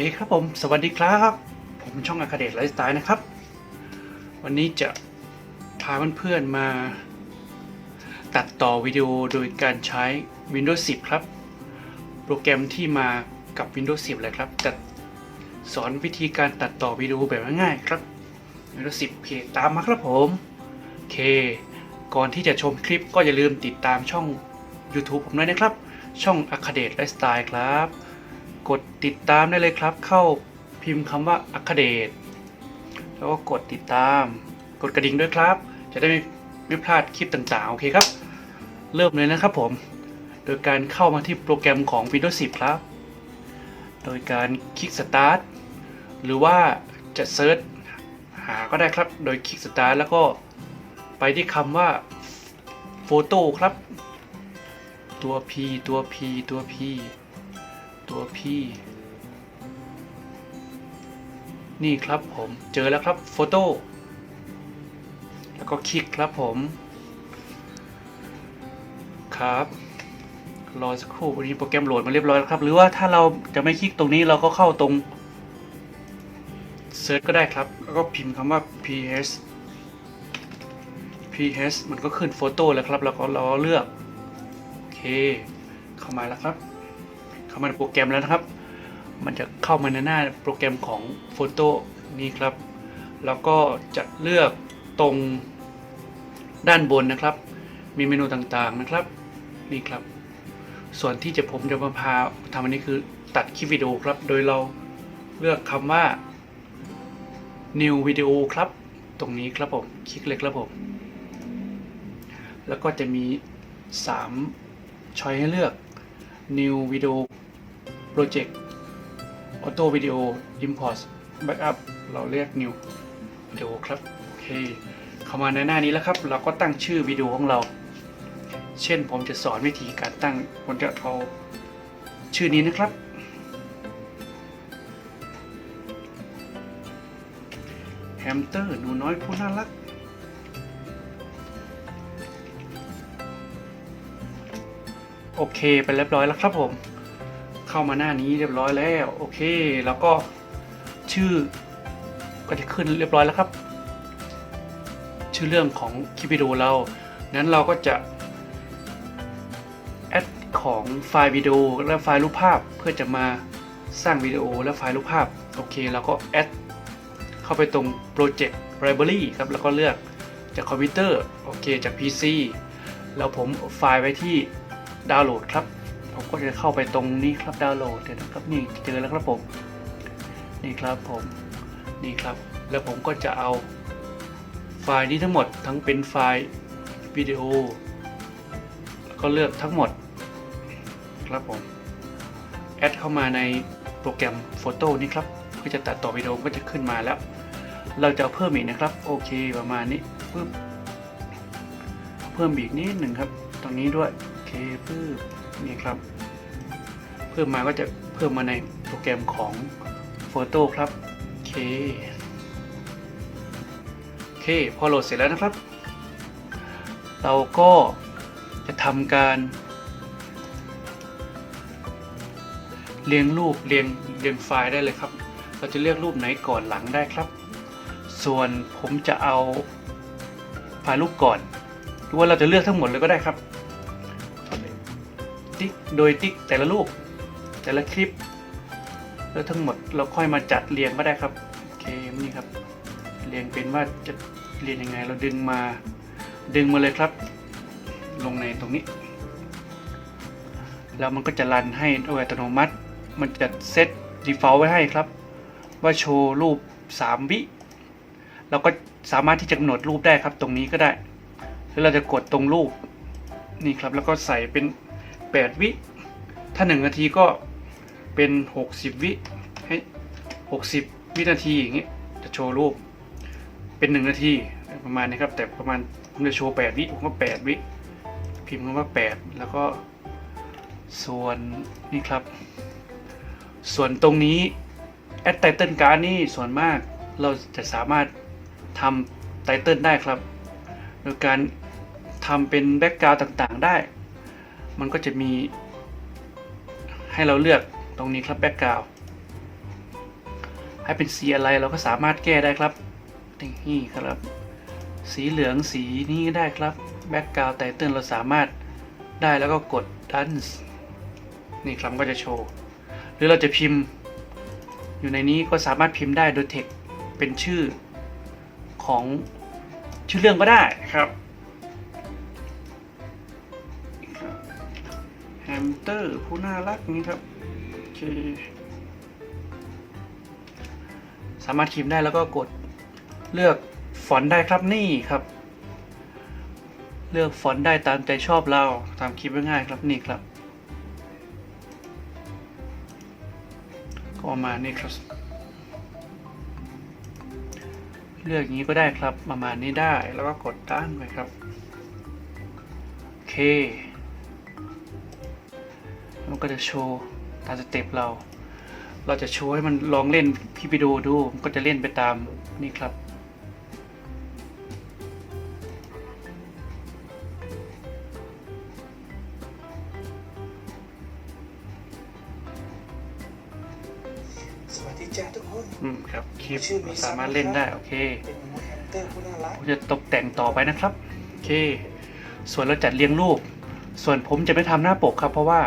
เคครับผม สวัสดีครับ ผมช่องอาคาเดตไลฟ์สไตล์นะครับ วันนี้จะพาเพื่อนๆมา ตัดต่อวิดีโอโดยการใช้ Windows 10 ครับ โปรแกรมที่มากับ Windows 10 เลยครับจะสอนวิธีการตัดต่อวิดีโอแบบง่ายๆครับ Windows 10เพตามมาครับผมโอเค ก่อนที่จะชมคลิปก็อย่าลืมติดตามช่อง YouTube ผมด้วยนะครับ ช่องอาคาเดตไลฟ์สไตล์ครับ กดติดตามได้เลยครับ เข้าพิมพ์คำว่าอัคเดตแล้วก็กดติดตาม กดกระดิ่งด้วยครับ จะได้ไม่พลาดคลิปต่างๆ โอเคครับ เริ่มเลยนะครับผม โดยการเข้ามาที่โปรแกรมของ Windows 10 ครับ โดยการคลิก Start หรือว่าจะเซิร์ชหาก็ได้ครับ โดยคลิก Start แล้วก็ไปที่คำว่าโฟโต้ครับ ตัว P ตัว P ตัว P ตัว P นี่ครับผมเจอแล้วครับโฟโต้แล้วก็คลิกครับผม ครับ รอสักครู่วันนี้โปรแกรมโหลดมาเรียบร้อยแล้วครับ หรือว่าถ้าเราจะไม่คลิกตรงนี้เราก็เข้าตรงเซิร์ชก็ได้ครับ แล้วก็พิมพ์คำว่า ps ps มันก็ขึ้นโฟโต้แล้วครับ แล้วก็เราเลือก โอเค เข้ามาแล้วครับามาในโปรแกรมแล้วนะครับ มันจะเข้ามาในหน้าโปรแกรมของโฟโต้นี้ครับ แล้วก็จะเลือกตรงด้านบนนะครับ มีเมนูต่างๆนะครับ นี่ครับ ส่วนที่จะผมจะมาพาทำอันนี้คือตัดคลิปวิดีโอครับ โดยเราเลือกคำว่า new video ครับ ตรงนี้ครับผม คลิกเลยครับผม แล้วก็จะมี 3ช้อยให้เลือก new video project auto video import backup เราเรียก new video ครับโอเคเข้ามาในหน้านี้แล้วครับ เราก็ตั้งชื่อวิดีโอของเรา เช่นผมจะสอนวิธีการตั้งผมจะเอาชื่อนี้นะครับแฮมสเตอร์หนูน้อยผู้น่ารัก โอเคไปเรียบร้อยแล้วครับผม เข้ามาหน้านี้เรียบร้อยแล้ว โอเค แล้วก็ชื่อก็จะขึ้นเรียบร้อยแล้วครับ ชื่อเรื่องของคลิปวิดีโอเรานั้นเราก็จะแอดของไฟล์วิดีโอและไฟล์รูปภาพเพื่อจะมาสร้างวิดีโอและไฟล์รูปภาพ โอเคเราก็แอดเข้าไปตรง Project Library ครับ แล้วก็เลือกจากคอมพิวเตอร์ โอเค จาก PC แล้วผมไฟล์ไว้ที่ดาวน์โหลดครับ ผมก็จะเข้าไปตรงนี้ครับดาวน์โหลดเดี๋ยวนะครับนี่เจอแล้วครับผมนี่ครับผมนี่ครับ แล้วผมก็จะเอาไฟล์นี้ทั้งหมดทั้งเป็นไฟล์วิดีโอแล้วก็เลือกทั้งหมดครับผมแอดเข้ามาในโปรแกรมโฟโต้นี้ครับก็จะตัดต่อวิดีโอก็จะขึ้นมาแล้ว เราจะเาเพิ่มอีกนะครับ โอเคประมาณนี้ปึ๊บเพิ่มอีกนิดหนึ่งครับ ตรงนี้ด้วย โอเคปึ๊บ นี่ครับ เพิ่มมาก็จะเพิ่มมาในโปรแกรมของโฟโต้ครับโอเคโอเคพอโหลดเสร็จแล้วนะครับ เราก็จะทำการ เรียงรูปเรียงเรียงไฟล์ได้เลยครับ เราจะเลือกรูปไหนก่อนหลังได้ครับ ส่วนผมจะเอาไฟล์รูปก่อนหรือว่าเราจะเลือกทั้งหมดเลยก็ได้ครับ ติ๊กโดยติ๊กแต่ละรูปแต่ละคลิป แล้วทั้งหมดเราค่อยมาจัดเรียงก็ได้ครับโอเคนี่ครับ เรียงเป็นว่าจะเรียนยังไง เราดึงมาดึงมาเลยครับ ลงในตรงนี้ แล้วมันก็จะรันให้โดยอัตโนมัติ มันจะเซต default ไว้ให้ครับ ว่าโชว์รูป 3 วิเราก็สามารถที่จะกำหนดรูปได้ครับตรงนี้ก็ได้ แล้วเราจะกดตรงรูปนี่ครับ แล้วก็ใส่เป็น 8 วิ ถ้า 1 นาทีก็เป็น 60 วิให้ 60 วินาทีอย่างเงี้ยจะโชว์รูป เป็น 1 นาทีประมาณนี้ครับ แต่ประมาณผมจะโชว์ 8 วิผมก็ 8 วิ พิมพ์คำว่า 8 แล้วก็ส่วนนี่ครับ ส่วนตรงนี้ add title card นี่ส่วนมากเราจะสามารถทำไตเติลได้ครับ โดยการทำเป็นแบ็กกราวด์ต่างๆได้ มันก็จะมี ให้เราเลือกตรงนี้ครับแบ็กกราวให้เป็นสีอะไรเราก็สามารถแก้ได้ครับนี่ครับ สีเหลืองสีนี้ได้ครับแบ็กกราวไตเติลเราสามารถได้แล้วก็กดดันนี่ครับก็จะโชว์ หรือเราจะพิมพ์ อยู่ในนี้ก็สามารถพิมพ์ได้โดยเทคเป็นชื่อของชื่อเรื่องก็ได้ครับ นเตอร์ ผู้น่ารักนี้ครับโอเคสามารถพิมได้แล้วก็กดเลือกฟอนต์ได้ครับนี่ครับ เลือกฟอนต์ได้ตามใจชอบเราตามคลิปง่ายๆครับนี่ครับ ก็มานี้ครับ เลือกอย่างนี้ก็ได้ครับประมาณนี้ได้แล้วก็กดด้านไปครับโอเค มันก็จะโชว์ตามสเต็ปเรา เราจะโชว์ให้มันลองเล่นพี่ไปดูดู มันก็จะเล่นไปตามนี่ครับสวัสดีจ้าทุกคน อืมครับคลิปชื่อมีสามารถเล่นได้โอเคเป็นหมูแฮมสเตอร์ผู้น่ารักผมจะตกแต่งต่อไปนะครับ โอเค ส่วนเราจัดเรียงรูป ส่วนผมจะไม่ทำหน้าปกครับ เพราะว่า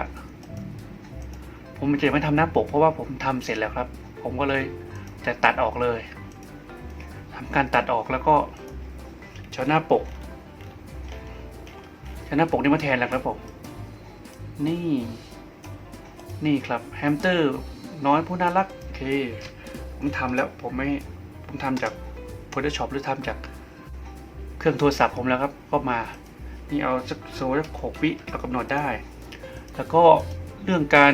ผมจะไม่ทำหน้าปกเพราะว่าผมทำเสร็จแล้วครับ ผมก็เลยจะตัดออกเลยทำการตัดออกแล้วก็เอาหน้าปกเอาหน้าปกนี่มาแทนแล้วครับผมนี่นี่ครับแฮมสเตอร์น้อยผู้น่ารักโอเคผมทำแล้วผมไม่ผมทำจาก Photoshop หรือทำจากเครื่องโทรศัพท์ผมแล้วครับก็มานี่เอาสักโซ่หกวิเรากำหนดได้ แล้วก็เรื่องการ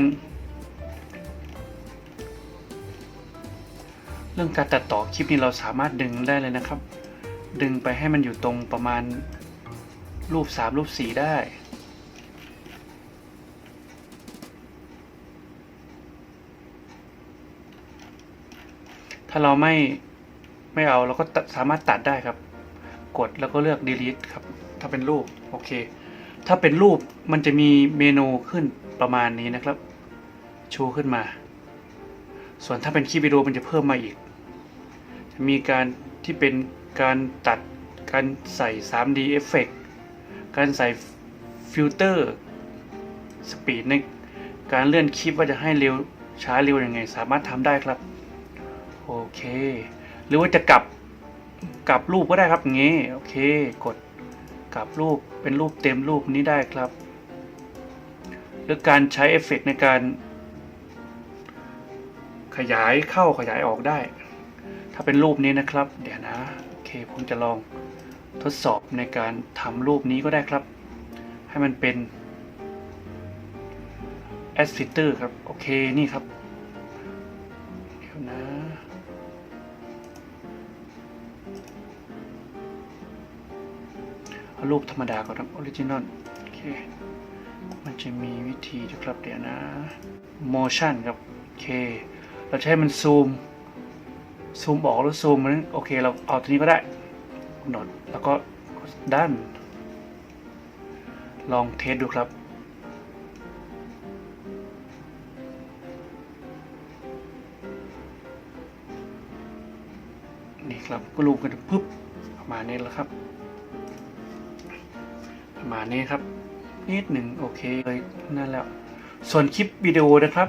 เรื่องการตัดต่อคลิปนี้เราสามารถดึงได้เลยนะครับ ดึงไปให้มันอยู่ตรงประมาณรูป 3 รูป 4 ได้ถ้าเราไม่ไม่เอาเราก็สามารถตัดได้ครับ กดแล้วก็เลือก delete ครับ ถ้าเป็นรูป โอเค ถ้าเป็นรูปมันจะมีเมนูขึ้นประมาณนี้นะครับ ชูขึ้นมา ส่วนถ้าเป็นคลิปวิดีโอมันจะเพิ่มมาอีก มีการที่เป็นการตัดการใส่ 3D effect การใส่ฟิลเตอร์สปีดในการเลื่อนคลิปว่าจะให้เร็วช้าเร็วยังไง สามารถทำได้ครับ โอเค หรือว่าจะกลับกลับรูปก็ได้ครับงงี้โอเค กดกลับรูปเป็นรูปเต็มรูปนี้ได้ครับ หรือการใช้เอฟเฟกต์ในการ ขยายเข้าขยายออกได้ ถ้าเป็นรูปนี้นะครับ เดี๋ยวนะโอเคผมจะลองทดสอบในการทำรูปนี้ก็ได้ครับ ให้มันเป็น a s p i t e r ครับ โอเค นี่ครับ เดี๋ยวนะ เอารูปธรรมดาก่อนครับออริจินอลโอเค มันจะมีวิธีนะครับ เดี๋ยวนะ motion ครับ โอเค เราจะใช้มันซูม ซูมออกหรือซูมมันโอเค เราเอาตัวนี้ก็ได้กำหนดแล้วก็ด้าน ลองเทสดูครับนี่ครับก็รูปกันปุ๊บประมาณนี้แล้วครับ ประมาณนี้ครับนิดหนึ่งโอเคเลยนั่นแล้ว ส่วนคลิปวิดีโอนะครับ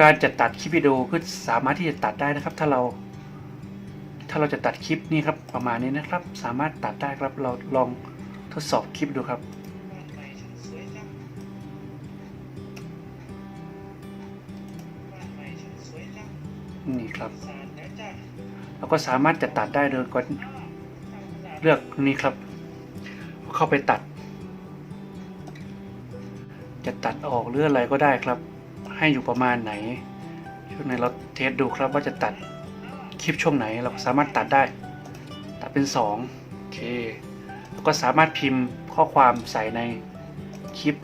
การจะตัดคลิปวิดีโอคือสามารถที่จะตัดได้นะครับ ถ้าเรา ถ้าเราจะตัดคลิปนี้ครับประมาณนี้นะครับ สามารถตัดได้ครับเราลองทดสอบคลิปดูครับนี่ครับเราก็สามารถจะตัดได้โดยกดเลือกนี้ครับ เข้าไปตัด จะตัดออกหรืออะไรก็ได้ครับ ให้อยู่ประมาณไหน ช่วงไหนเราเทสดูครับว่าจะตัดคลิปช่วงไหนเราสามารถตัดได้ ตัดเป็นสองโอเคแล้วก็สามารถพิมพ์ข้อความใส่ในคลิป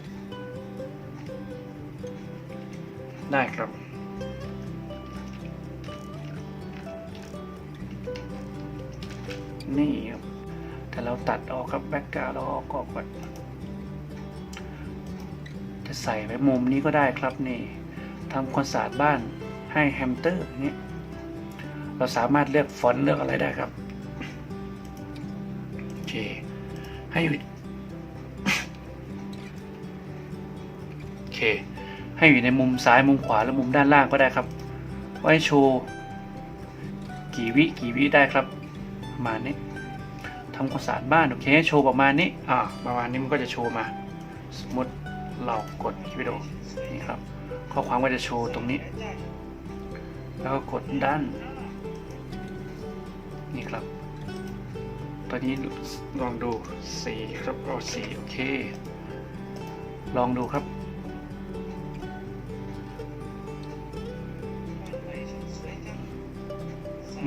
ได้ครับนี่ครับแต่เราตัดออกครับแบ็กกราวเราออกก่อนจะใส่ไว้มุมนี้ก็ได้ครับนี่ ทำความสะอาดบ้านให้แฮมสเตอร์นี่เราสามารถเลือกฟอนต์เลือกอะไรได้ครับโอเคให้อยู่โอเคให้อยู่ในมุมซ้ายมุมขวาและมุมด้านล่างก็ได้ครับ ไว้โชว์กี่วิกี่วิได้ครับประมาณนี้ทำความสะอาดบ้านโอเคโชว์ประมาณนี้อ่าประมาณนี้มันก็จะโชว์มา สมมติเรากดวิดีโอนี่ครับ ข้อความก็จะโชว์ตรงนี้ แล้วก็กดด้าน นี่ครับ ตอนนี้ลองดูสีครับเอาสีโอเค ลองดูครับ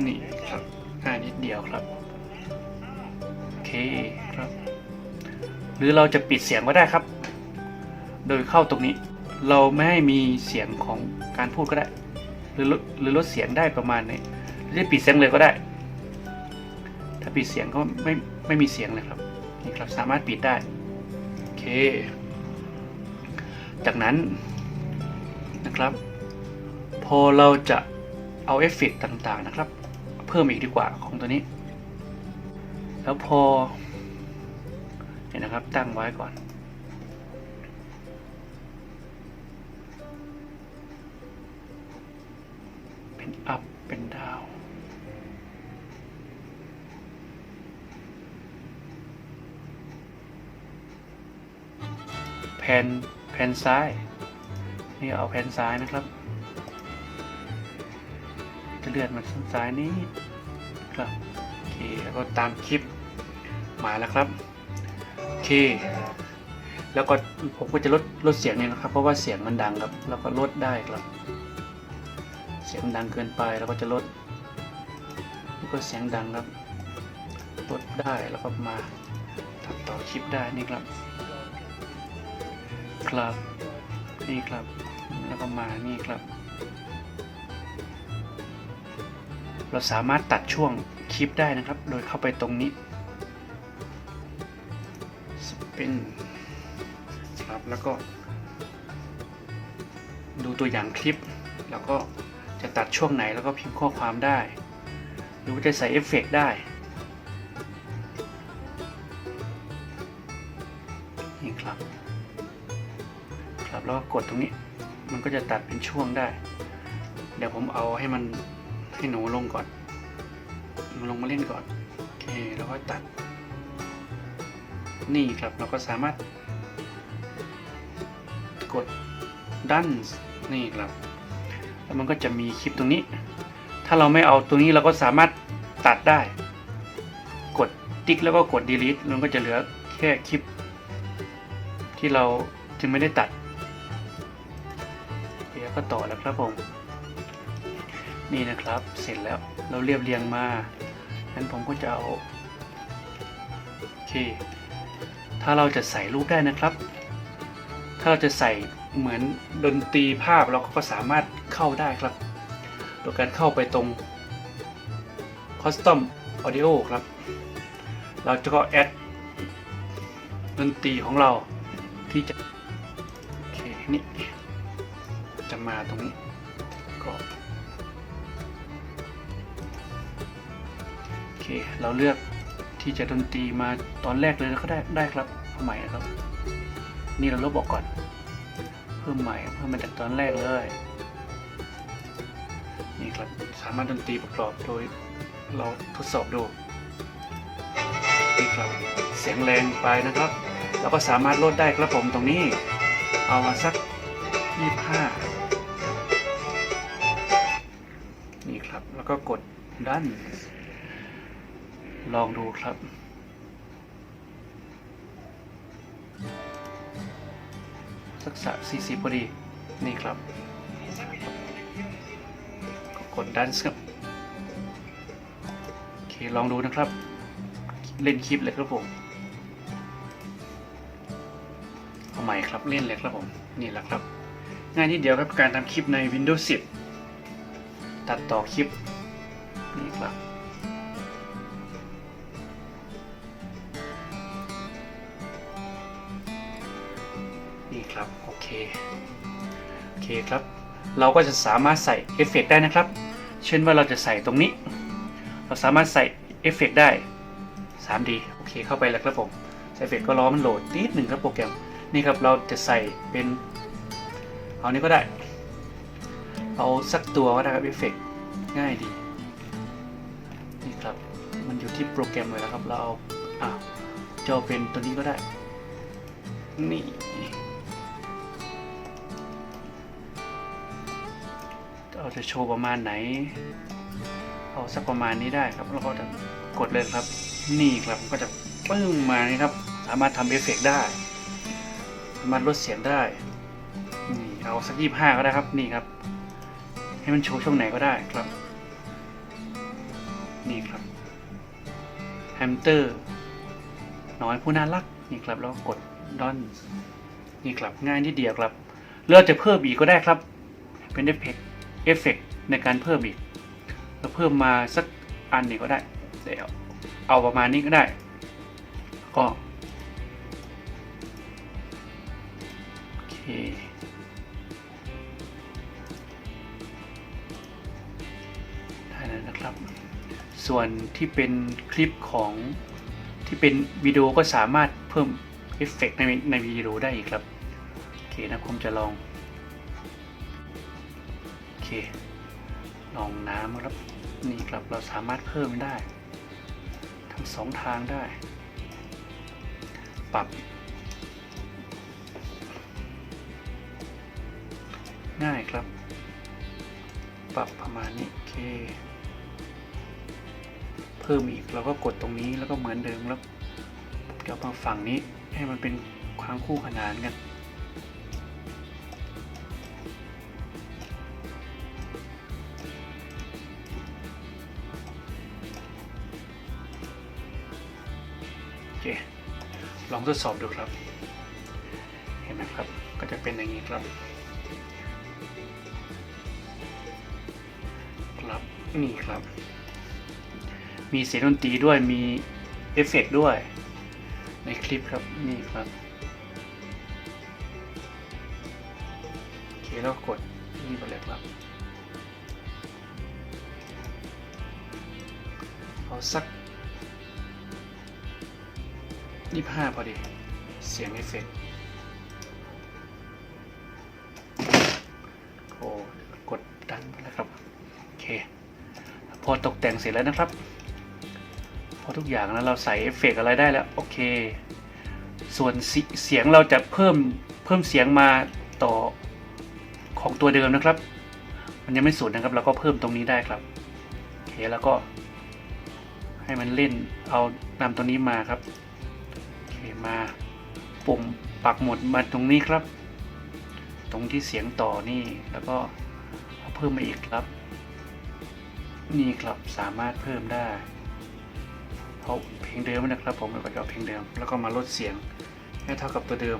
นี่ครับง่ายนิดเดียวครับ โอเคครับ หรือเราจะปิดเสียงก็ได้ครับ โดยเข้าตรงนี้ เราไม่ให้มีเสียงของการพูดก็ได้ หรือลดหรือลดเสียงได้ประมาณนี้หรือจะปิดเสียงเลยก็ได้ ถ้าปิดเสียงก็ไม่ไม่มีเสียงเลยครับนี่ครับสามารถปิดได้โอเค จากนั้นนะครับ พอเราจะเอาเอฟเฟกต์ต่างๆนะครับ เพิ่มอีกดีกว่าของตัวนี้ แล้วพอเห็นนะครับตั้งไว้ก่อนเป็น ผ่นแผ่นซ้ายนี่เอาแผ่นซ้ายนะครับ จะเลื่อนมาทางซ้ายนี้ครับโอเคแล้วก็ตามคลิปมาแล้วครับโอเค แล้วก็ผมก็จะลดลดเสียงนี่นะครับ เพราะว่าเสียงมันดังครับ แล้วก็ลดได้ครับ เสียงดังเกินไปแล้วก็จะลดแล้วก็เสียงดังครับลดได้แล้วก็มาตัดต่อคลิปได้นี่ครับ ครับ นี่ครับ แล้วก็มานี่ครับ เราสามารถตัดช่วงคลิปได้นะครับ โดยเข้าไปตรงนี้สปินครับแล้วก็ ดูตัวอย่างคลิป แล้วก็จะตัดช่วงไหนแล้วก็พิมพ์ข้อความได้ หรือว่าจะใส่เอฟเฟกต์ได้นี่ครับ ครับ แล้วก็กดตรงนี้ มันก็จะตัดเป็นช่วงได้ เดี๋ยวผมเอาให้มันให้หนูลงก่อนมันลงมาเล่นก่อน โอเค แล้วก็ตัด นี่ครับเราก็สามารถ กดดันนี่ครับ แล้วมันก็จะมีคลิปตรงนี้ ถ้าเราไม่เอาตรงนี้เราก็สามารถตัดได้ กดติ๊กแล้วก็กด delete มันก็จะเหลือแค่คลิป ที่เราจึงไม่ได้ตัด วก็ต่อแล้วครับผม นี่นะครับเสร็จแล้วเราเรียบเรียงมางั้นผมก็จะเอาโอเคถ้าเราจะใส่รูปได้นะครับ ถ้าเราจะใส่เหมือนดนตรีภาพเราก็สามารถเข้าได้ครับ โดยการเข้าไปตรง Custom Audio ครับ เราจะก็แอดดนตรีของเราที่จะ โอเค นี่ มาตรงนี้ก็โอเค เราเลือกที่จะดนตรีมาตอนแรกเลยก็ได้ได้ครับเพิ่มใหม่นะครับ นี่เราลบออกก่อน เพิ่มใหม่เพิ่มมาจากตอนแรกเลยนี่ครับสามารถดนตรีประกอบโดยเราทดสอบดูนี่ครับเสียงแรงไปนะครับเราก็สามารถลดได้ครับผมตรงนี้ เอามาสัก25 แล้วก็กดดันลองดูครับ สักสามสี่สิบพอดี นี่ครับก็กดดันครับโอเคลองดูนะครับ เล่นคลิปเลยครับผม เอาใหม่ครับเล่นเลยครับผม นี่แหละครับ ง่ายนิดเดียวครับการทำคลิปใน Windows 10 ตัดต่อคลิปนี่ครับนี่ครับโอเคโอเคครับ เราก็จะสามารถใส่เอฟเฟกต์ได้นะครับ เช่นว่าเราจะใส่ตรงนี้ เราสามารถใส่เอฟเฟกต์ได้ 3D โอเคเข้าไปแล้วครับผมใส่เอฟเฟกต์ก็รอมันโหลดนิดหนึ่งครับโปรแกรมนี่ครับเราจะใส่เป็น เอานี้ก็ได้ เอาสักตัวก็ได้ครับเอฟเฟกต์ง่ายดี นี่ครับ มันอยู่ที่โปรแกรมเลยแล้วครับ เราเอาอะจอาเป็นตัวนี้ก็ได้ นี่เราจะโชว์ประมาณไหน เอาสักประมาณนี้ได้ครับ แล้วก็จะกดเลยครับ นี่ครับก็จะปึ้งมานี่ครับ สามารถทำเอฟเฟกต์ได้ สามารถลดเสียงได้ นี่เอาสักยี่ห้าก็ได้ครับ นี่ครับ ให้มันโชว์ช่วงไหนก็ได้ครับ นี่ครับแฮมสเตอร์น้อยผู้น่ารักนี่ครับแล้วกดดอนนี่ครับง่ายนิดเดียวครับเลือกจะเพิ่มอีกก็ได้ครับ เป็นเอฟเฟกเอฟเฟกต์ในการเพิ่มอีกเราเพิ่มมาสักอันนี้ก็ได้เดี๋ยวเอาประมาณนี้ก็ได้ ก็โอเค ส่วนที่เป็นคลิปของที่เป็นวิดีโอก็สามารถเพิ่มเอฟเฟกต์ในในวิดีโอได้อีกครับ โอเคนะผมจะลอง โอเค ลองน้ำครับ นี่ครับเราสามารถเพิ่มได้ทั้งสองทางได้ ปรับ ง่ายครับ ปรับประมาณนี้ โอเค เพิ่มอีกเราก็กดตรงนี้แล้วก็เหมือนเดิมแล้วเดี๋ยวมาฝั่งนี้ให้มันเป็นความคู่ขนานกัน โอเค ลองทดสอบดูครับ เห็นไหมครับ ก็จะเป็นอย่างนี้ครับครับนี่ครับ มีเสียงดนตรีด้วยมีเอฟเฟกด้วย ในคลิปครับนี่ครับโอเคแล้วกดนี่ไปเลยครับเอาสักยี่ห้าพอดี เสียงเอฟเฟกโอ้กดดันไปแล้วครับ โอเค พอตกแต่งเสร็จแล้วนะครับ พอทุกอย่างแล้วเราใส่เอฟเฟกอะไรได้แล้ว โอเค ส่วนเสียงเราจะเพิ่มเพิ่มเสียงมาต่อของตัวเดิมนะครับ มันยังไม่สุดนะครับเราก็เพิ่มตรงนี้ได้ครับโอเคแล้วก็ให้มันเล่นเอานำตัวนี้มาครับโอเคมาปุ่มปักหมุดมาตรงนี้ครับ ตรงที่เสียงต่อนี่แล้วก็เพิ่มมาอีกครับ นี่ครับสามารถเพิ่มได้ เอาเพลงเดิมนะครับ ผมแล้วก็จะเอาเพลงเดิม แล้วก็มาลดเสียงให้เท่ากับตัวเดิม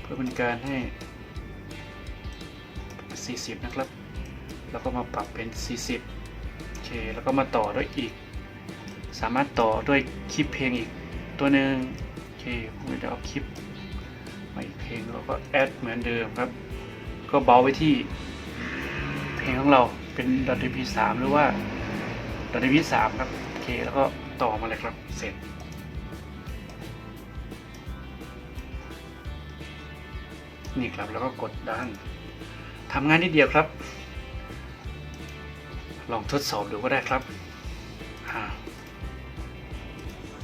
เพื่อเป็นการให้ 40 นะครับ แล้วก็มาปรับเป็น 40 โอเค แล้วก็มาต่อด้วยอีก สามารถต่อด้วยคลิปเพลงอีกตัวหนึ่งโอเคผมจะเอาคลิปมาอีกเพลงแล้วก็แอดเหมือนเดิมครับ ก็เบาไว้ที่เพลงของเราเป็น .mp3 หรือว่า .mp3 ครับ โอเค แล้วก็ ต่อมาเลยครับ เสร็จ นี่ครับแล้วก็กดดันทำงานนิดเดียวครับ ลองทดสอบดูก็ได้ครับ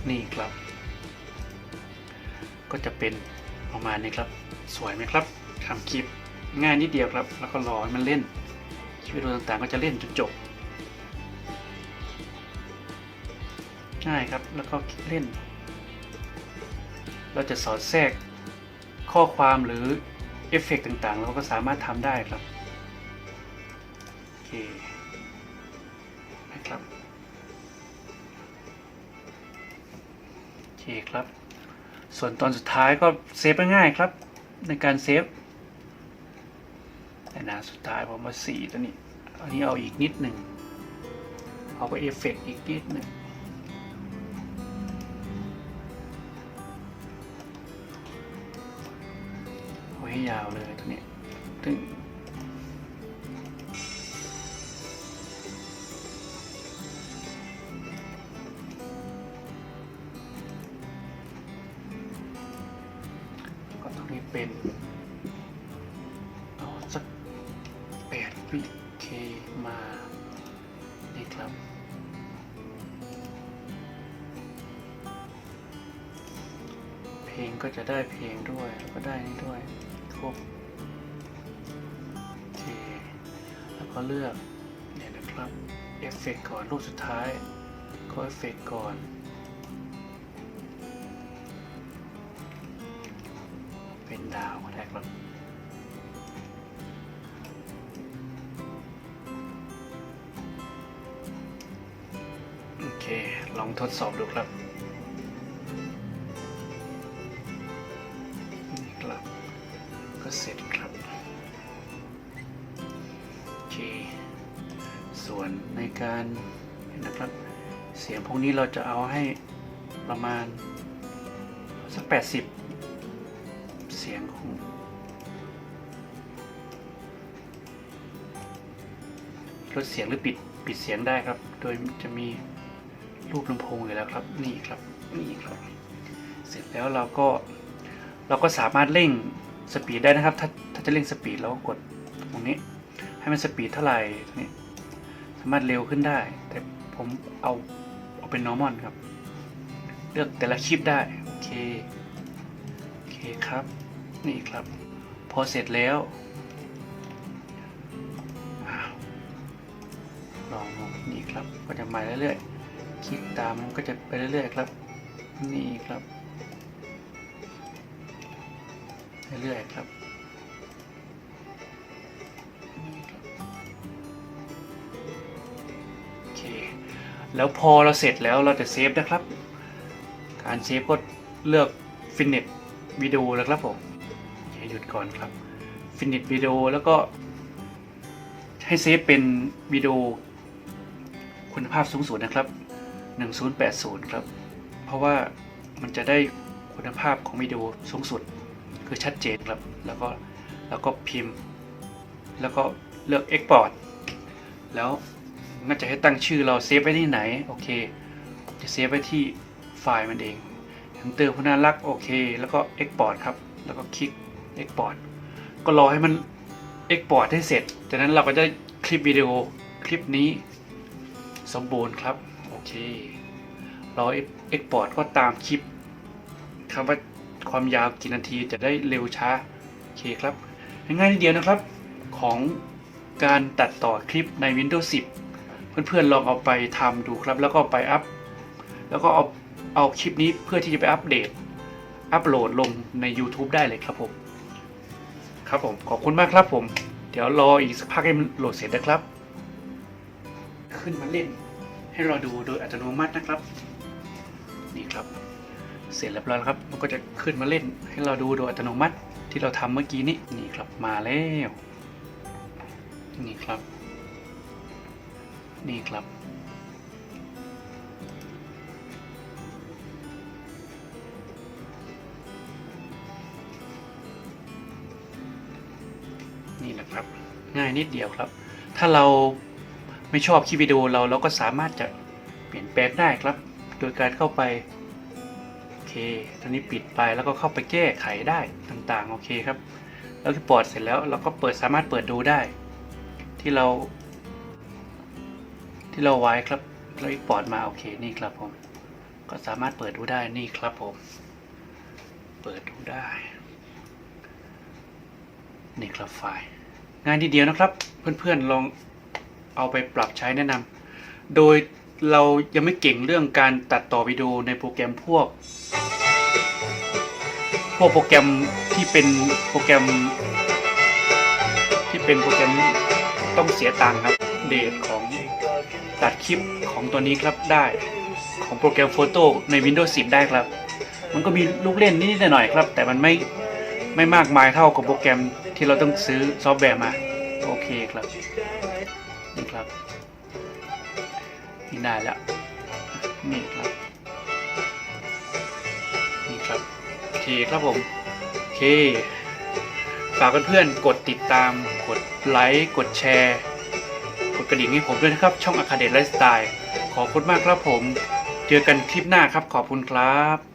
นี่ครับ ก็จะเป็นประมาณนี้ครับ สวยไหมครับทำคลิปง่ายนิดเดียวครับ แล้วก็รอให้มันเล่นคลิปวิดีโอต่างๆก็จะเล่นจนจบ ง่ายครับ แล้วก็เล่น เราจะสอดแทรกข้อความหรือเอฟเฟกต์ต่างๆ เราก็สามารถทำได้ครับ โอเค นะครับ โอเคครับ ส่วนตอนสุดท้ายก็เซฟง่ายๆครับ ในการเซฟแต่นาสุดท้ายผมมาสีตัวนี้ อันนี้เอาอีกนิดหนึ่งเอาไปเอฟเฟกต์อีกนิดหนึ่ง ให้ยาวเลยตัวนี้ถึง ดาวก็ได้ครับโอเค ลองทดสอบดูครับนี่ครับ ก็เสร็จครับโอเค ส่วนในการนนะครับ เสียงพวกนี้เราจะเอาให้ประมาณสัก80 ลดเสียงหรือปิดปิดเสียงได้ครับ โดยจะมีรูปลำโพงอยู่แล้วครับ นี่ครับนี่ครับ เสร็จแล้วเราก็เราก็สามารถเร่งสปีดได้นะครับ ถ้าถ้าจะเร่งสปีดเราก็กดตรงนี้ ให้มันสปีดเท่าไหร่ตรงนี้ สามารถเร็วขึ้นได้ แต่ผมเอาเอาเป็น normal ครับ เลือกแต่ละคลิปได้ โอเค โอเคครับ นี่ครับ พอเสร็จแล้ว ครับก็จะมาเรื่อยๆ คลิกตามมันก็จะไปเรื่อยๆครับ นี่ครับ เรื่อยๆครับโอเคแล้วพอเราเสร็จแล้วเราจะเซฟนะครับ การเซฟก็เลือก Finish วิดีโอแล้วครับผมหยุดก่อนครับ Finish วิดีโอแล้วก็ให้เซฟเป็นวิดีโอ คุณภาพสูงสุดนะครับ 1080 ครับ เพราะว่ามันจะได้คุณภาพของวิดีโอสูงสุด คือชัดเจนครับ แล้วก็แล้วก็พิมพ์ แล้วก็เลือก Export แล้วมันจะให้ตั้งชื่อเราเซฟไว้ที่ไหน โอเค จะเซฟไว้ที่ไฟล์มันเองหังเตอร์พนารักโอเค แล้วก็ Export ครับ แล้วก็คลิก Export ก็รอให้มัน Export ให้เสร็จ จากนั้นเราก็จะคลิปวิดีโอคลิปนี้ สมบูรณ์ครับ โอเค เราเอ Export ก็ตามคลิปคำว่าความยาวกี่นาทีจะได้เร็วช้า โอเคครับ ง่ายๆนิดเดียวนะครับ ของการตัดต่อคลิปใน Windows 10 เพื่อนๆลองเอาไปทำดูครับ แล้วก็ไปอัพ แล้วก็เอาเอาคลิปนี้เพื่อที่จะไปอัปเดต อัปโหลดลงใน YouTube ได้เลยครับผม ครับผม ขอบคุณมากครับผม เดี๋ยวรออีกสักพักให้มันโหลดเสร็จนะครับ ขึ้นมาเล่น ให้เราดูโดยอัตโนมัตินะครับ นี่ครับ เสร็จเรียบร้อยแล้วครับ มันก็จะขึ้นมาเล่น ให้เราดูโดยอัตโนมัติที่เราทำเมื่อกี้นี้นี่ครับมาแล้ว นี่ครับ นี่ครับนี่แหละครับ ง่ายนิดเดียวครับ ถ้าเรา ไม่ชอบคลิปวิดีโอเราเราก็สามารถจะเปลี่ยนแปลงได้ครับ โดยการเข้าไปโอเคตอนนี้ปิดไปแล้วก็เข้าไปแก้ไขได้ต่างๆโอเคครับ แล้วที่ปอดเสร็จแล้วเราก็เปิดสามารถเปิดดูได้ ที่เรา ที่เราไว้ครับเราอีกปอดมาโอเคนี่ครับผม ก็สามารถเปิดดูได้นี่ครับผม เปิดดูได้นี่ครับไฟล์งานทีเดียวนะครับ เพื่อนๆลอง เอาไปปรับใช้แนะนำโดยเรายังไม่เก่งเรื่องการตัดต่อวิดีโอในโปรแกรมพวก พวกโปรแกรมที่เป็นโปรแกรม ที่เป็นโปรแกรมต้องเสียตังค์ครับ เดทของตัดคลิปของตัวนี้ครับได้ของโปรแกรมโฟโต้ใน Windows 10 ได้ครับ มันก็มีลูกเล่นนิดหน่อยครับ แต่มันไม่ไม่มากมายเท่ากับโปรแกรมที่เราต้องซื้อซอฟต์แวร์มา โอเคครับ นี่ครับ นี่ได้แล้ว นี่ครับ นี่ครับโอเคครับผมโอเค ฝากเพื่อนๆกดติดตาม กดไลค์ กดแชร์ กดกระดิ่งให้ผมด้วยนะครับ ช่องอาคาเดตไลฟ์สไตล์ ขอบคุณมากครับผม เจอกันคลิปหน้าครับ ขอบคุณครับ